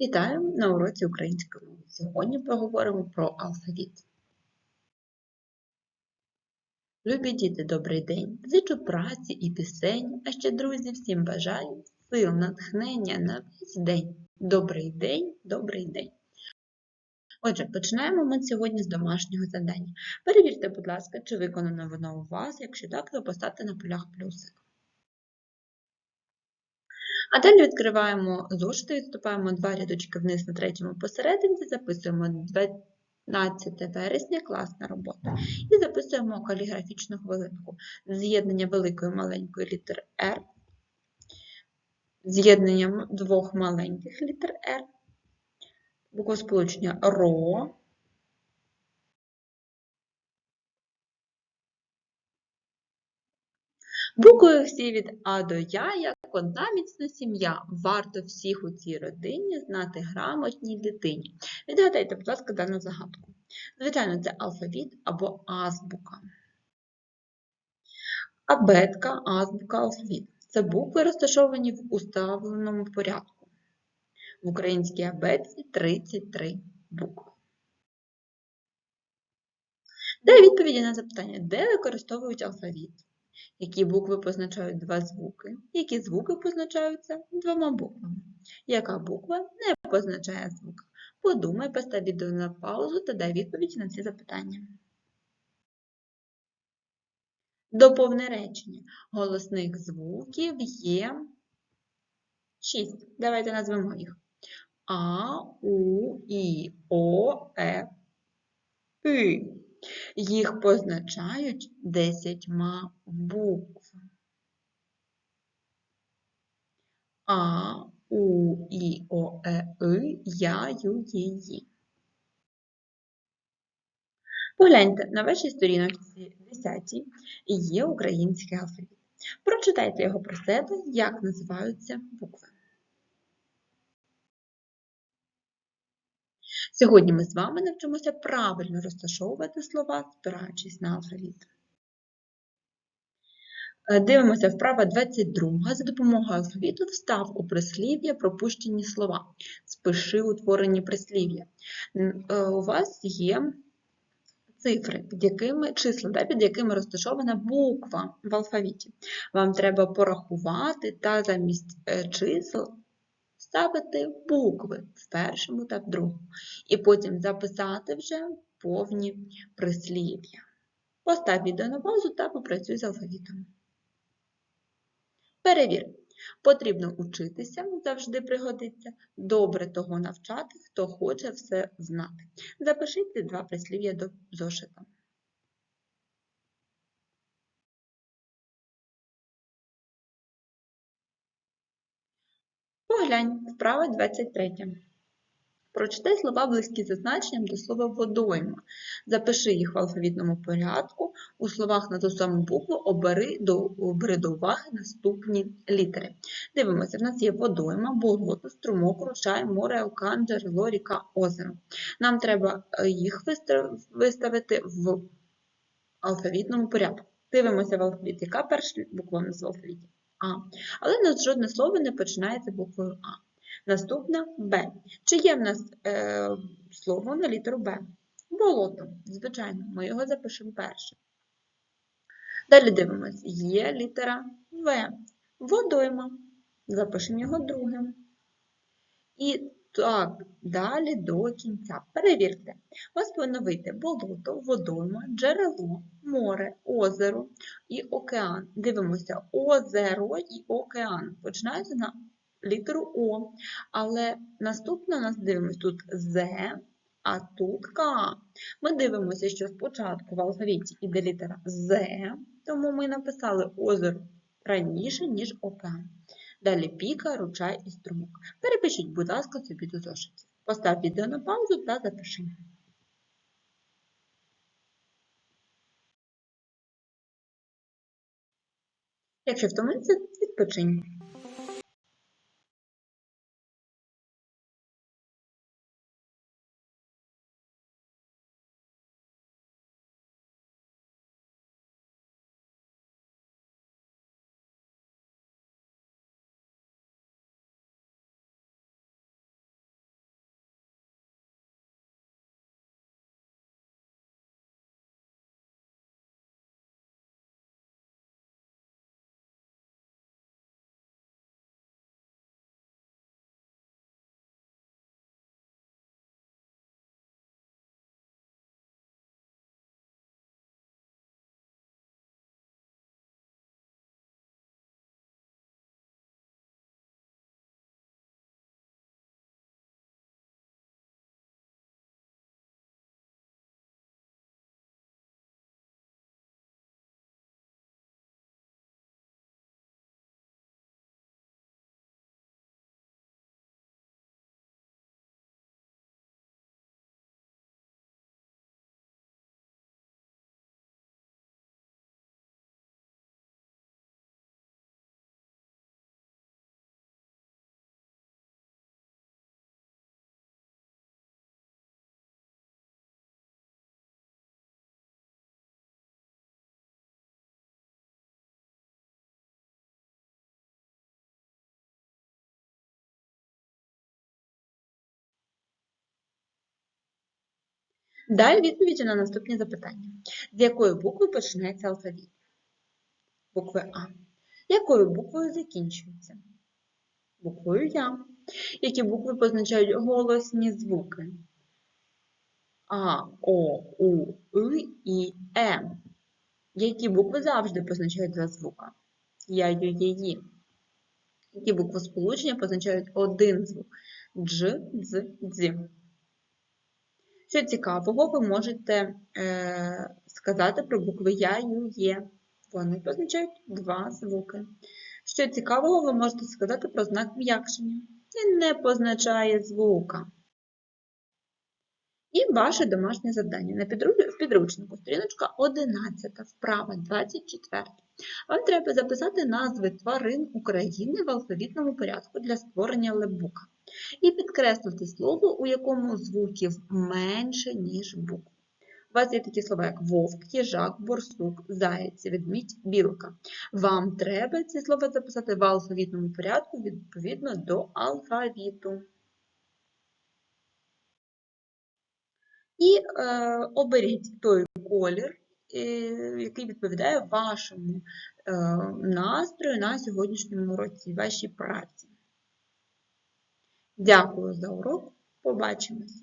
Вітаю на уроці української мови. Сьогодні поговоримо про алфавіт. Любі діти, добрий день! Зичу праці і пісень, а ще, друзі, всім бажаю сил, натхнення на весь день. Добрий день, добрий день! Отже, починаємо ми сьогодні з домашнього завдання. Перевірте, будь ласка, чи виконано воно у вас, якщо так, то поставте на полях плюсик. А далі відкриваємо зошити, відступаємо два рядочки вниз на третьому посерединці, записуємо 12 вересня, класна робота. І записуємо каліграфічну хвилинку. З'єднання великої маленької літери R, з'єднання двох маленьких літер R, буквосполучення РО, Букви всі від А до Я, як сім'я. Варто всіх у цій родині знати грамотній дитині. Відгадайте, будь ласка, дану загадку. Звичайно, це алфавіт або азбука. Абетка, азбука, алфавіт. Це букви, розташовані в уставленому порядку. В українській абетці 33 букви. Де відповіді на запитання, де використовують алфавіт? Які букви позначають два звуки, які звуки позначаються двома буквами. Яка буква не позначає звук? Подумай, постав відео на паузу та дай відповідь на ці запитання. Доповне речення. Голосних звуків є 6. Давайте назвемо їх. А, У, І, О, Е, И. Їх позначають десятьма буквами. А, У, І, О, Е, И, Я, Ю, Є, Ї. Погляньте, на вашій сторінці 10 є український алфавіт. Прочитайте його про себе, як називаються букви. Сьогодні ми з вами навчимося правильно розташовувати слова, спираючись на алфавіт. Е, дивимося вправа 22. За допомогою алфавіту встав у прислів'я пропущені слова. Спиши утворені прислів'я. Е, у вас є цифри, під якими числа, да, під якими розташована буква в алфавіті. Вам треба порахувати та замість е, чисел ставити букви в першому та в другому. І потім записати вже повні прислів'я. Постав відео на паузу та попрацюй з алфавітом. Перевір. Потрібно учитися, завжди пригодиться, добре того навчати, хто хоче все знати. Запишіть два прислів'я до зошита. Поглянь, вправа 23. Прочитай слова близькі за значенням до слова водойма. Запиши їх в алфавітному порядку. У словах на ту саму букву обери до, обери до уваги наступні літери. Дивимося, в нас є водойма, болото, струмок, ручай, море, окан, джерело, ріка, озеро. Нам треба е, їх виставити в алфавітному порядку. Дивимося в алфавіт, яка перша буква у нас в алфавіті? А. Але в нас жодне слово не починається буквою А. Наступна Б. Чи є в нас е, слово на літеру Б? Болото. Звичайно, ми його запишемо перше. Далі дивимось, є літера В. Водойма. Запишемо його другим. І так, далі до кінця. Перевірте. Повинно болото, водойма, джерело, море, озеро і океан. Дивимося, озеро і океан. Починається на літеру О. Але наступне у нас дивимося тут З, а тут К. Ми дивимося, що спочатку в алфавіті іде літера З, тому ми написали озеро раніше, ніж океан. Далі піка, ручай і струмок. Перепишіть, будь ласка, собі до зошитів. Постав відео на паузу та запиши. Якщо втомився, відпочинь. Дай відповіді на наступні запитання. З якої букви починається алфавіт? Букви А. Якою буквою закінчується? Буквою Я. Які букви позначають голосні звуки? А, О, У, И і М. Які букви завжди позначають два звука? Я, Ю, Є, Ї. Які букви сполучення позначають один звук? Дж, Дз, Дз. Що цікавого, ви можете е, сказати про букви Я, Ю, Є. Вони позначають два звуки. Що цікавого, ви можете сказати про знак м'якшення. Він не позначає звука. І ваше домашнє завдання. На в підручнику сторіночка 11, вправа 24. Вам треба записати назви тварин України в алфавітному порядку для створення лебука. І підкреслити слово, у якому звуків менше, ніж букв. У вас є такі слова, як вовк, їжак, борсук, заєць, ведмідь, білка. Вам треба ці слова записати в алфавітному порядку відповідно до алфавіту. І е, оберіть той колір, е, який відповідає вашому е, настрою на сьогоднішньому уроці, вашій праці. Дякую за урок. Побачимось!